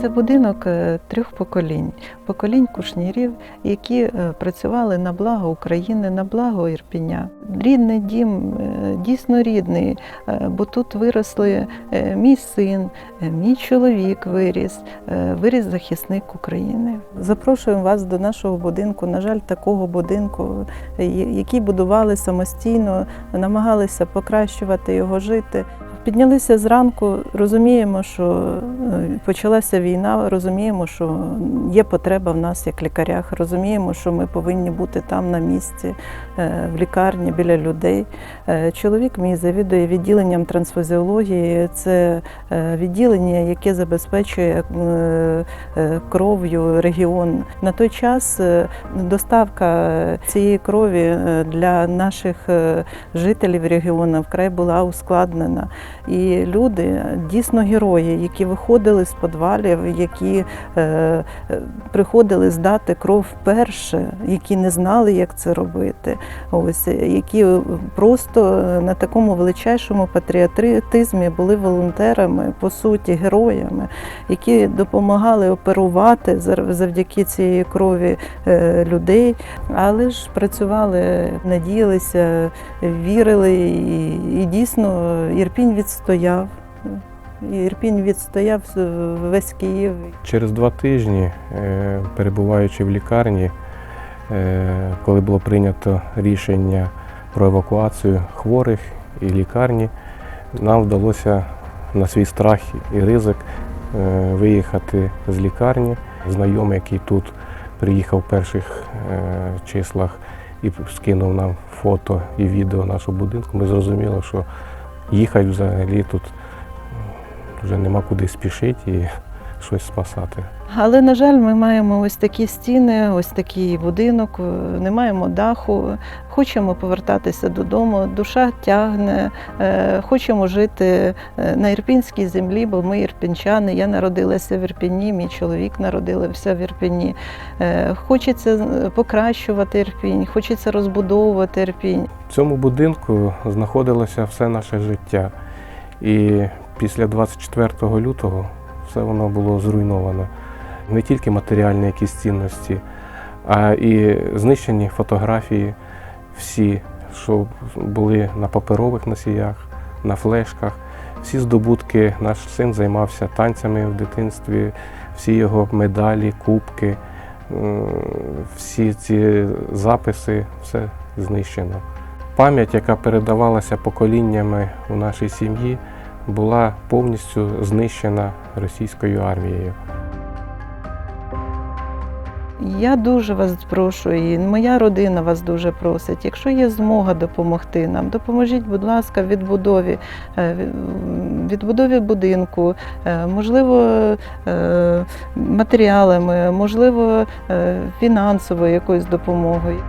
Це будинок е, трьох поколінь, поколінь кушнірів, які е, працювали на благо України, на благо Ірпіня. Рідний дім, е, дійсно рідний, бо тут виросли мій син, мій чоловік виріс, виріс захисник України. Запрошуємо вас до нашого будинку. На жаль, такого будинку, який будували самостійно, намагалися покращувати його жити. Піднялися зранку, розуміємо, що е, почалася війна, розуміємо, що є потреба в нас як лікарях, розуміємо, що ми повинні бути там на місці, е, в лікарні біля людей. Е, Чоловік мій завідує відділенням трансфузіології. Це відділення, яке забезпечує кров'ю регіон. На той час доставка цієї крові для наших жителів регіону вкрай була ускладнена. І люди дійсно герої, які виходили з підвалів, які е, е, приходили здати кров вперше, які не знали, як це робити. Ось які просто на такому величайшому патріотизмі були волонтерами, по суті, героями, які допомагали оперувати завдяки цієї крові е, людей, але ж працювали, надіялися, вірили, і, і дійсно Ірпінь відстояв. Ірпінь відстояв весь Київ. Через два тижні, е, перебуваючи в лікарні, е, коли було прийнято рішення про евакуацію хворих і лікарні, нам вдалося на свій страх і ризик е, виїхати з лікарні. Знайомий, який тут приїхав в перших е, числах і скинув нам фото і відео нашого будинку, ми зрозуміли, що їхати взагалі тут вже нема куди спішити і щось спасати. Але, на жаль, ми маємо ось такі стіни, ось такий будинок, е, не маємо даху. Хочемо повертатися додому, душа тягне, е, хочемо жити е, на ірпінській землі, бо ми ірпінчани. Я народилася в Ірпіні, мій чоловік народився в Ірпіні. Хочеться покращувати Ірпінь, хочеться розбудовувати Ірпінь. В цьому будинку знаходилося все наше життя. І після 24 лютого все воно було зруйновано. Не тільки матеріальні якісь цінності, а і знищені фотографії, всі, що були на паперових носіях, на флешках. Всі здобутки, наш син займався танцями в дитинстві, всі його медалі, кубки, всі ці записи, все знищено. Пам'ять, яка передавалася поколіннями у нашій сім'ї, була повністю знищена російською армією. Я дуже вас прошу, і моя родина вас дуже просить. Якщо є змога допомогти нам, допоможіть, будь ласка, в відбудові, е, відбудові будинку, е, можливо, е, матеріалами, можливо, фінансовою якоюсь допомогою.